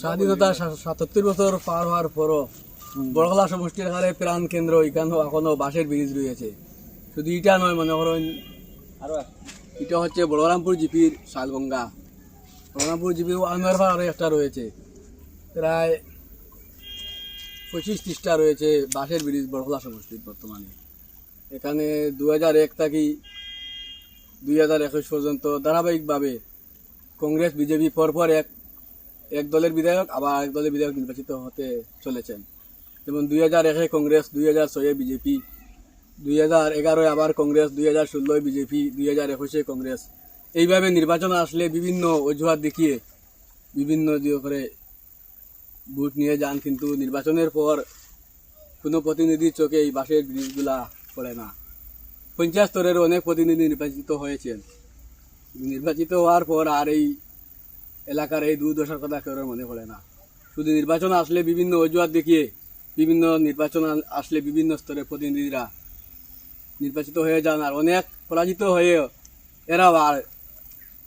স্বাধীনতা সাতাত্তর বছর পার হওয়ার পরও বড়গলা সমষ্টির হারে প্রাণ কেন্দ্র এখানেও এখনও বাঁশের ব্রিজ রয়েছে। শুধু এটা নয় মনে করেন এটা হচ্ছে বলরামপুর জিপির শালগঙ্গা। বলরামপুর জিপির আনোয়ারপাড় আরও একটা রয়েছে। প্রায় পঁচিশ ত্রিশটা রয়েছে বাঁশের ব্রিজ বড়গলা সমষ্টির বর্তমানে। এখানে দু হাজার এক থাকি দুই হাজার একুশ পর্যন্ত ধারাবাহিকভাবে কংগ্রেস বিজেপি পরপর এক এক দলের বিধায়ক, আবার এক দলের বিধায়ক নির্বাচিত হতে চলেছেন। যেমন দুই হাজার একে কংগ্রেস, দুই হাজার ছয়ে বিজেপি, দুই হাজার এগারোয় আবার কংগ্রেস, দুই হাজার ষোলোয় বিজেপি, দুই হাজার একুশে কংগ্রেস। এইভাবে নির্বাচন আসলে বিভিন্ন অজুহাত দেখিয়ে বিভিন্ন দিয়ে করে ভোট নিয়ে যান, কিন্তু নির্বাচনের পর কোনো প্রতিনিধির চোখে এই বাসের ব্রিজগুলা পড়ে না। পঞ্চায়েত স্তরের অনেক প্রতিনিধি নির্বাচিত হয়েছেন। নির্বাচিত হওয়ার পর আর এই এলাকার এই দুর্দশার কথা কেউ মনে পড়ে না। শুধু নির্বাচন আসলে বিভিন্ন অজুহাত দেখিয়ে বিভিন্ন নির্বাচন আসলে বিভিন্ন স্তরের প্রতিনিধিরা নির্বাচিত হয়ে যান আর অনেক পরাজিত হয়ে এরা আর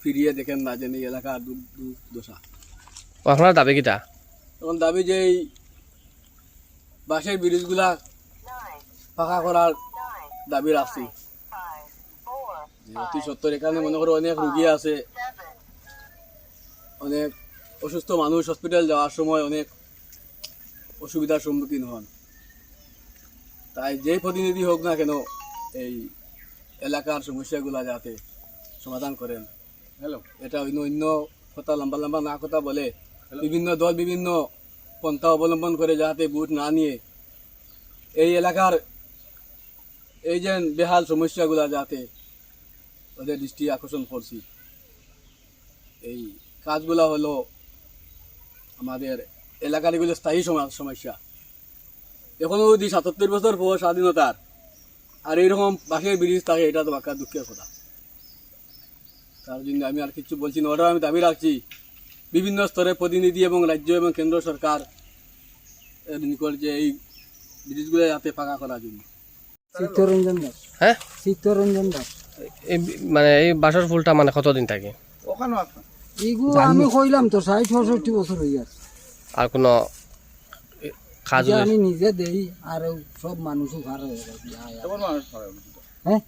ফিরিয়ে দেখেন না যে এই এলাকার দুর্দশা। আপনার দাবি কিটা? তখন দাবি যে এই বাসের ব্রিজগুলা ফাঁকা করার দাবি রাখছি। অতি সত্তর এখানে মনে করো অনেক রুগী আছে। অনেক অসুস্থ মানুষ হসপিটাল যাওয়ার সময় অনেক অসুবিধার সম্মুখীন হন। তাই যেই প্রতিনিধি হোক না কেন এই এলাকার সমস্যাগুলা যাতে সমাধান করেন। হ্যালো এটা অন্য অন্য কথা লম্বা লম্বা না কথা বলে বিভিন্ন দল বিভিন্ন পন্থা অবলম্বন করে যাতে ভোট না নিয়ে এই এলাকার এই যে বেহাল সমস্যাগুলা যাতে ওদের দৃষ্টি আকর্ষণ করছি। এই কাজগুলা হলো আমাদের এলাকার এগুলো স্থায়ী সমস্যা। এখনও যদি সাতাত্তর বছর পর স্বাধীনতার। আর এইরকম বাসের ব্রিজ থাকে এটা তো বাঁকা দুঃখের কথা। তার জন্য আমি আর কিছু বলছি না। ওটাও আমি দাবি রাখছি। বিভিন্ন স্তরের প্রতিনিধি এবং রাজ্য এবং কেন্দ্র সরকার এর নিকট যে এই ব্রিজগুলো যাতে পাকা করার জন্য। চিত্তরঞ্জন দাস। হ্যাঁ? চিত্তরঞ্জন দাস। এই মানে এই বাসর ফুলটা মানে কতদিন থাকে? এইগুলো আমি কইলাম তো ষাট পঁয়ষট্টি বছর হয়ে গেছে। আর কোনো কাজ আমি নিজে দেই আর সব মানুষও ভালো হয়ে। হ্যাঁ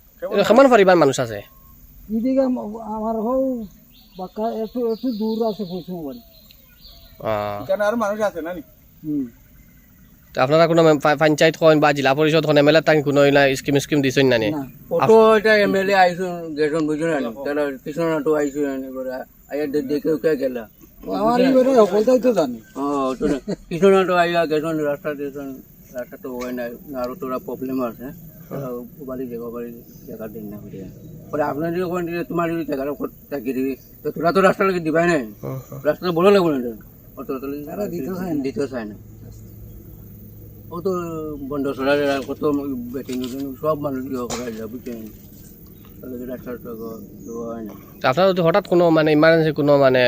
কেমন পরিবার মানুষ আছে? এদিকে আমার হও বাক্কা একটু একটু দূর আছে পশ্চিম কেন আর মানুষ আছে না নি? হুম। তা আপনারা কোনো পঞ্চায়েত হন বা জিলা পরিষদ হন এমএলএ তাকে কোনো ইলা স্কিম স্কিম দিছেন না নি? না। অটো এটা এমএলএ আইসুন গেছন বুঝুন না তারা কৃষ্ণ নাটু আইসুন করে আয়া দেখে উঠে গেলা? আমার এবারে সকলটাই তো জানি। ও তো আইয়া গেছন রাস্তা দিয়েছেন রাস্তা তো হয় না আরও তোরা প্রবলেম আছে। বাড়ি জায়গা বাড়ি জায়গা দিন না করে পরে আপনার যদি ওখানে দিয়ে তোমার যদি উপর থাকি দিবি। তো তোরা তো রাস্তা লাগে দিবাই না রাস্তা বড় লাগবে না তো। অটো তো দিতে চায় না। দিতে চায় না। ও তো বন্ধ সরা কত বেটিং সব মানুষ ইয়ে করা যায় বুঝছেন? হয় আপনারা যদি হঠাৎ কোনো মানে ইমার্জেন্সি কোনো মানে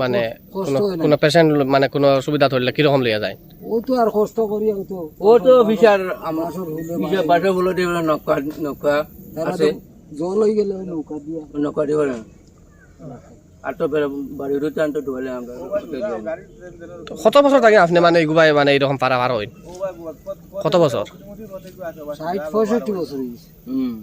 মানে কষ্ট কোনো পেশেন্ট মানে কোনো সুবিধা ধরলে কীরকম লিয়া যায়? ও তো আর কষ্ট করি ও তো। ও তো বিচার আমার বিচার বাসা বলে দিয়ে নৌকা নৌকা আছে। জল হয়ে গেলে নৌকা দিয়া নৌকা দিব না কত বছর থাকে আপনি মানে এগুবাই মানে এরকম পারা পার হইন কত বছর ষাট পঁয়ষট্টি বছর হুম